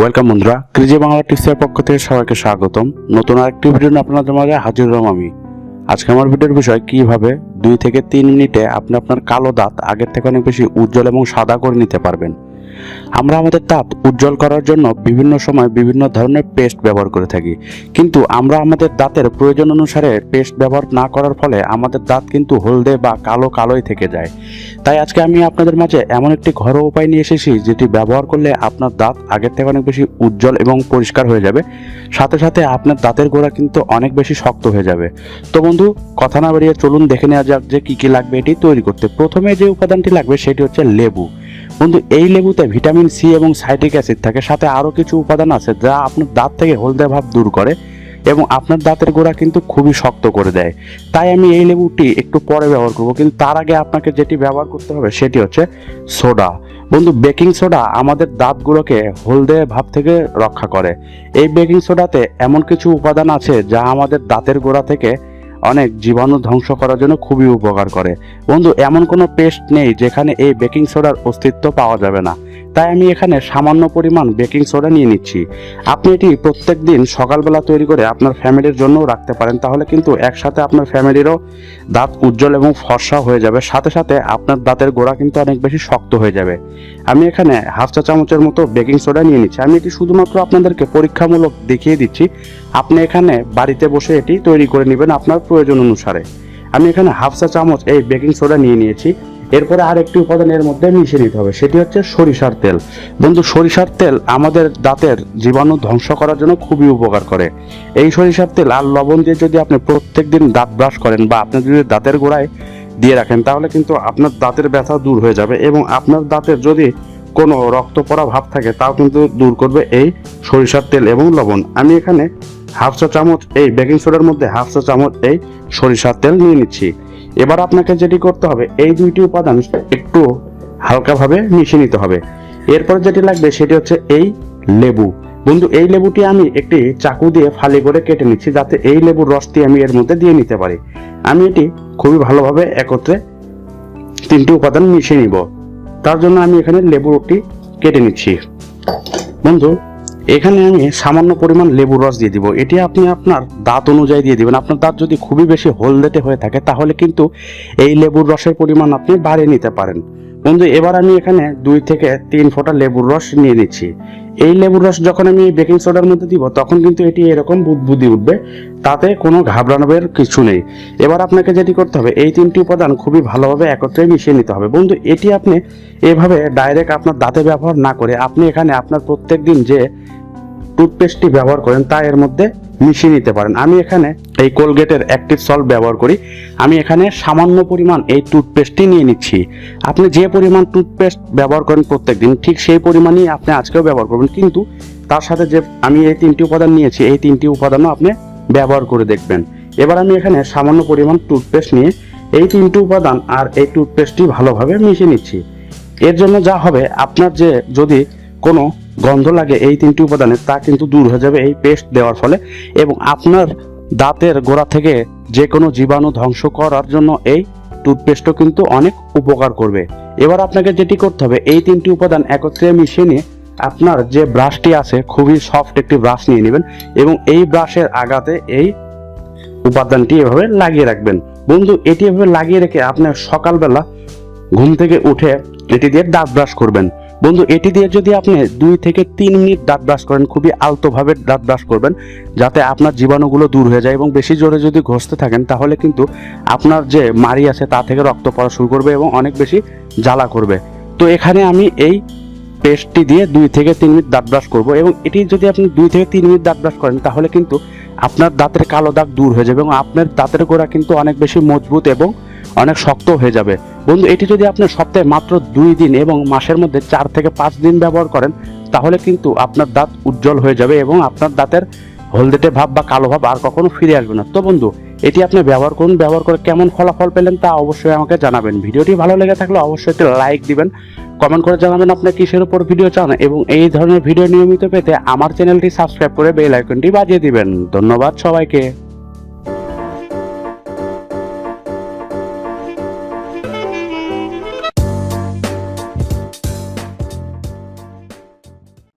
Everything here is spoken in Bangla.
ওয়েলকাম বন্ধুরা কৃজি বাংলা টিপসের পক্ষ থেকে সবাইকে স্বাগতম। নতুন আরেকটি ভিডিও আপনাদের মাঝে হাজির হলাম আমি। আজকে আমার ভিডিওর বিষয়, কীভাবে দুই থেকে তিন মিনিটে আপনি আপনার কালো দাঁত আগের থেকে অনেক বেশি উজ্জ্বল এবং সাদা করে নিতে পারবেন। আমরা আমাদের দাঁত উজ্জ্বল করার জন্য বিভিন্ন সময় বিভিন্ন ধরনের পেস্ট ব্যবহার করে থাকি। কিন্তু আমরা আমাদের দাঁতের প্রয়োজন অনুসারে পেস্ট ব্যবহার না করার ফলে আমাদের দাঁত কিন্তু হলদে বা কালো কালোই থেকে যায়। তাই আজকে আমি আপনাদের মাঝে এমন একটি ঘরোয়া উপায় নিয়ে এসেছি, যেটি ব্যবহার করলে আপনার দাঁত আগের থেকে অনেক বেশি উজ্জ্বল এবং পরিষ্কার হয়ে যাবে। সাথে সাথে আপনার দাঁতের গোড়া কিন্তু অনেক বেশি শক্ত হয়ে যাবে। তো বন্ধু, কথা না বাড়িয়ে চলুন দেখে নেওয়া যাক যে কি কি লাগবে এটি তৈরি করতে। প্রথমে যে উপাদানটি লাগবে সেটি হচ্ছে লেবু। বন্ধু, এই লেবুতে ভিটামিন সি এবং সাইট্রিক অ্যাসিড থাকে। সাথে আরও কিছু উপাদান আছে যা আপনার দাঁত থেকে হলদে ভাব দূর করে এবং আপনার দাঁতের গোড়া কিন্তু খুবই শক্ত করে দেয়। তাই আমি এই লেবুটি একটু পরে ব্যবহার করব, কিন্তু তার আগে আপনাকে যেটি ব্যবহার করতে হবে সেটি হচ্ছে সোডা। বন্ধু, বেকিং সোডা আমাদের দাঁতগুলোকে হলদে ভাব থেকে রক্ষা করে। এই বেকিং সোডাতে এমন কিছু উপাদান আছে যা আমাদের দাঁতের গোড়া থেকে অনেক জীবাণু ধ্বংস করার জন্য খুবই উপকার করে। বন্ধু, এমন কোনো পেস্ট নেই যেখানে এই বেকিং সোডার অস্তিত্ব পাওয়া যাবে না। তাই আমি এখানে সামান্য পরিমাণ বেকিং সোডা নিয়ে নিচ্ছি। আপনি এটি প্রত্যেক দিন সকালবেলা তৈরি করে আপনার ফ্যামিলির জন্যও রাখতে পারেন, তাহলে কিন্তু একসাথে আপনার ফ্যামিলিরও দাঁত উজ্জ্বল এবং ফর্সা হয়ে যাবে। সাথে সাথে আপনার দাঁতের গোড়া কিন্তু অনেক বেশি শক্ত হয়ে যাবে। আমি এখানে হাফ চা চামচের মতো বেকিং সোডা নিয়ে নিচ্ছি। আমি এটি শুধুমাত্র আপনাদেরকে পরীক্ষামূলক দেখিয়ে দিচ্ছি। আপনি এখানে বাড়িতে বসে এটি তৈরি করে নেবেন আপনার প্রয়োজন অনুসারে। আমি এখানে হাফ চা চামচ এই বেকিং সোডা নিয়ে নিয়েছি। এরপরে আর একটি উপাদান এর মধ্যে মিশিয়ে নিতে হবে, সেটি হচ্ছে সরিষার তেল। বন্ধু, সরিষার তেল আমাদের দাঁতের জীবাণু ধ্বংস করার জন্য খুবই উপকার করে। এই সরিষার তেল আর লবণ দিয়ে যদি আপনি প্রত্যেক দিন দাঁত ব্রাশ করেন বা আপনি যদি দাঁতের গোড়ায় দিয়ে রাখেন, তাহলে কিন্তু আপনার দাঁতের ব্যথা দূর হয়ে যাবে এবং আপনার দাঁতের যদি কোনো রক্ত পড়া ভাব থাকে, তাও কিন্তু দূর করবে এই সরিষার তেল এবং লবণ। আমি এখানে হাফ চা চামচ এই বেকিং সোডার মধ্যে হাফ চা চামচ এই সরিষার তেল নিয়ে নিচ্ছি। এবার আপনাকে যেটি করতে হবে, এই দুইটি উপাদান একটু হালকাভাবে মিশিয়ে নিতে হবে। এরপর যেটি লাগবে সেটি হচ্ছে এই লেবু। বন্ধু, এই লেবুটি আমি একটি চাকু দিয়ে ফালি করে কেটে নিচ্ছি যাতে এই লেবুর রসটি আমি এর মধ্যে দিয়ে নিতে পারি। আমি এটি খুবই ভালোভাবে একত্রে তিনটি উপাদান মিশিয়ে নিব। তার জন্য আমি এখানে লেবুটি কেটে নিচ্ছি। বন্ধু এখানে আমি সামান্য পরিমাণ লেবুর রস দিয়ে দিব। এটি আপনি আপনার দাঁত অনুযায়ী দিয়ে দিবেন। আপনার দাঁত যদি খুবই বেশি হলদেটে হয়ে থাকে, তাহলে কিন্তু এই লেবুর রসের পরিমাণ আপনি বাড়িয়ে নিতে পারেন। বন্ধু, এবার আমি এখানে দুই থেকে তিন ফোঁটা লেবুর রস নিয়ে নিচ্ছি। এই লেবুর রস যখন আমি বেকিং সোডার মধ্যে দিব, তখন কিন্তু এটি এরকম বুদবুদি উঠবে, তাতে কোনো ঘাবড়ানোর কিছু নেই। এবার আপনাকে যেটি করতে হবে, এই তিনটি উপাদান খুবই ভালোভাবে একত্রে মিশিয়ে নিতে হবে। বন্ধু, এটি আপনি এভাবে ডাইরেক্ট আপনার দাঁতে ব্যবহার না করে আপনি এখানে আপনার প্রত্যেক দিন যে টুথপেস্টটি ব্যবহার করেন, তা এর মধ্যে মিশিয়ে নিতে পারেন। আমি এখানে এই কোলগেটের অ্যাক্টিভ সল্ট ব্যবহার করি। আমি এখানে সামান্য পরিমাণ এই টুথপেস্টটি নিয়ে নিচ্ছি। আপনি যে পরিমাণ টুথপেস্ট ব্যবহার করেন প্রত্যেকদিন, ঠিক সেই পরিমাণই আপনি আজকেও ব্যবহার করবেন। কিন্তু তার সাথে যে আমি এই তিনটি উপাদান নিয়েছি, এই তিনটি উপাদানও আপনি ব্যবহার করে দেখবেন। এবার আমি এখানে সামান্য পরিমাণ টুথপেস্ট নিয়ে এই তিনটি উপাদান আর এই টুথপেস্টটি ভালোভাবে মিশিয়ে নিচ্ছি। এর জন্য যা হবে, আপনার যে যদি কোনো গন্ধ লাগে এই তিনটি উপাদানে, তা কিন্তু দূর হয়ে যাবে এই পেস্ট দেওয়ার ফলে। এবং আপনার দাঁতের গোড়া থেকে যে কোনো জীবাণু ধ্বংস করার জন্য এই টুথপেস্টও কিন্তু অনেক উপকার করবে। এবার আপনাকে যেটি করতে হবে, এই তিনটি উপাদান একত্রে মিশিয়ে নিয়ে আপনার যে ব্রাশটি আছে, খুবই সফট একটি ব্রাশ নিয়ে নেবেন এবং এই ব্রাশের আগাতে এই উপাদানটি এভাবে লাগিয়ে রাখবেন। বন্ধু, এটি এভাবে লাগিয়ে রেখে আপনার সকালবেলা ঘুম থেকে উঠে এটি দিয়ে দাঁত ব্রাশ করবেন। বন্ধু, এটি দিয়ে যদি আপনি দুই থেকে তিন মিনিট দাঁত ব্রাশ করেন, খুবই আলতোভাবে দাঁত ব্রাশ করবেন, যাতে আপনার জীবাণুগুলো দূর হয়ে যায় এবং বেশি জোরে যদি ঘষতে থাকেন, তাহলে কিন্তু আপনার যে মারি আছে, তা থেকে রক্ত পড়া শুরু করবে এবং অনেক বেশি জ্বালা করবে। তো এখানে আমি এই পেস্টটি দিয়ে দুই থেকে তিন মিনিট দাঁত ব্রাশ করব এবং এটি যদি আপনি দুই থেকে তিন মিনিট দাঁত ব্রাশ করেন, তাহলে কিন্তু আপনার দাঁতের কালো দাগ দূর হয়ে যাবে এবং আপনার দাঁতের গোড়া কিন্তু অনেক বেশি মজবুত এবং অনেক শক্ত হয়ে যাবে। বন্ধু, এটি যদি আপনি সপ্তাহে মাত্র দুই দিন এবং মাসের মধ্যে চার থেকে পাঁচ দিন ব্যবহার করেন, তাহলে কিন্তু আপনার দাঁত উজ্জ্বল হয়ে যাবে এবং আপনার দাঁতের হলদেটে ভাব বা কালো ভাব আর কখনো ফিরে আসবে না। তো বন্ধু, এটি আপনি ব্যবহার করুন, ব্যবহার করে কেমন ফলাফল পেলেন তা অবশ্যই আমাকে জানাবেন। ভিডিওটি ভালো লেগে থাকলে অবশ্যই একটি লাইক দিবেন কমেন্ট করে জানাবেন আপনি কিসের উপর ভিডিও চান এবং এই ধরনের ভিডিও নিয়মিত পেতে আমার চ্যানেলটি সাবস্ক্রাইব করে বেল আইকনটি বাজিয়ে দিবেন। ধন্যবাদ সবাইকে।